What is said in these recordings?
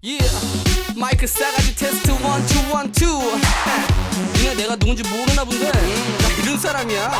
Yeah. 마이크 싸가지 테스트 원 투 원투. 이 내가 누군지 모르나 본데. 나 이런 사람이야.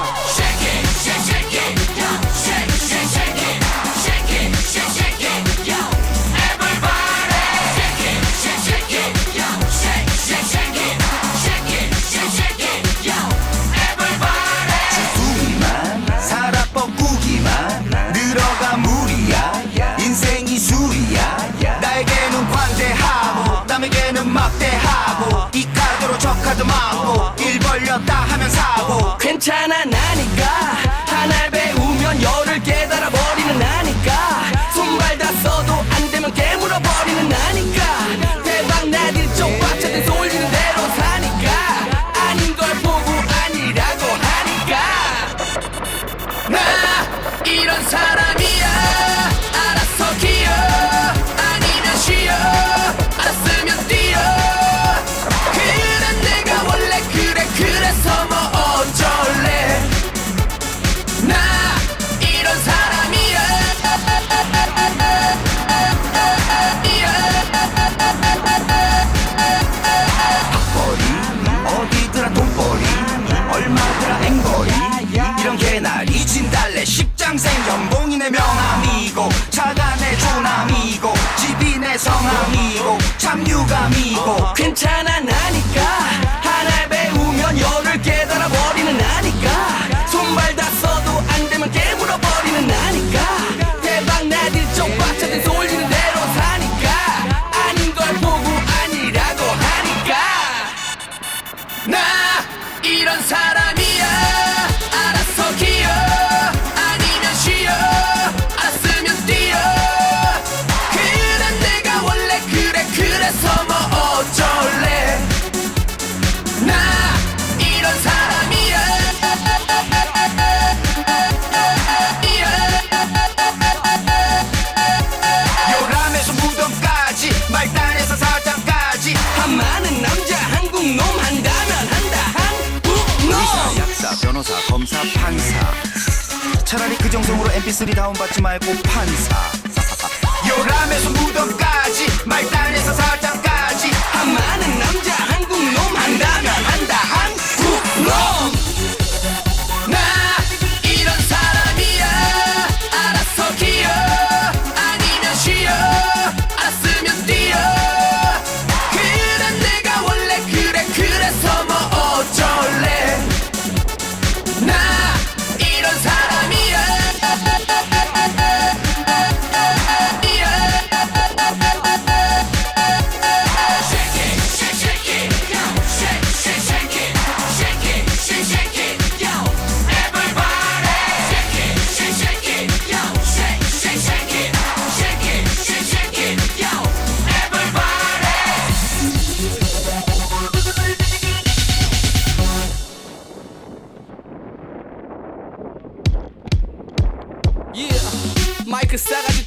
호감이고 괜찮아 나니까. 변호사, 검사, 판사. 차라리 그 정성으로 mp3 다운받지 말고 판사.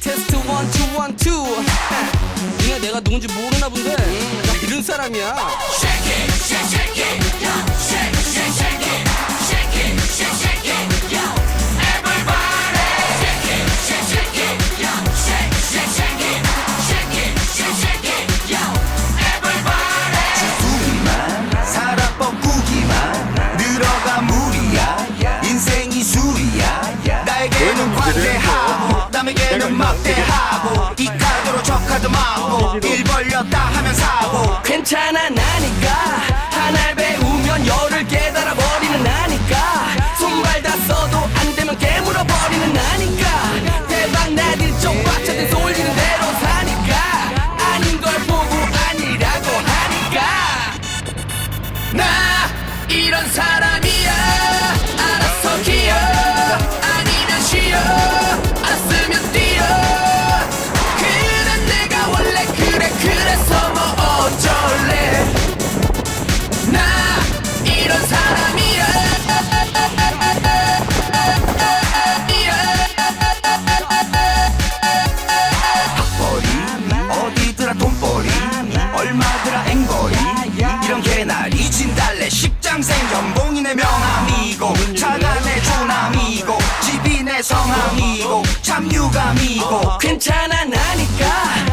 테스트 테스트 원 투 원 투 니가 내가 누군지 모르나 본데 나 이런 사람이야 shake it, shake, shake it. 막대하고 이 카드로 저 카드 마고 일 벌렸다 하면 사고. 괜찮아 나니까. 하나를 배우면 열을 깨달아 버리는 나니까. 손발 다 써도 안 되면 깨물어 버리는 나니까. 대박 나들 쪽 빡쳐든 쏠리는 대로 사니까. 아닌 걸 보고 아니라고 하니까. 나 이런 사람 개날 이진달래. 십장생 연봉이네 명함이고 차관의 조남이고 집이 내 성함이고 참유감이고 괜찮아 나니까.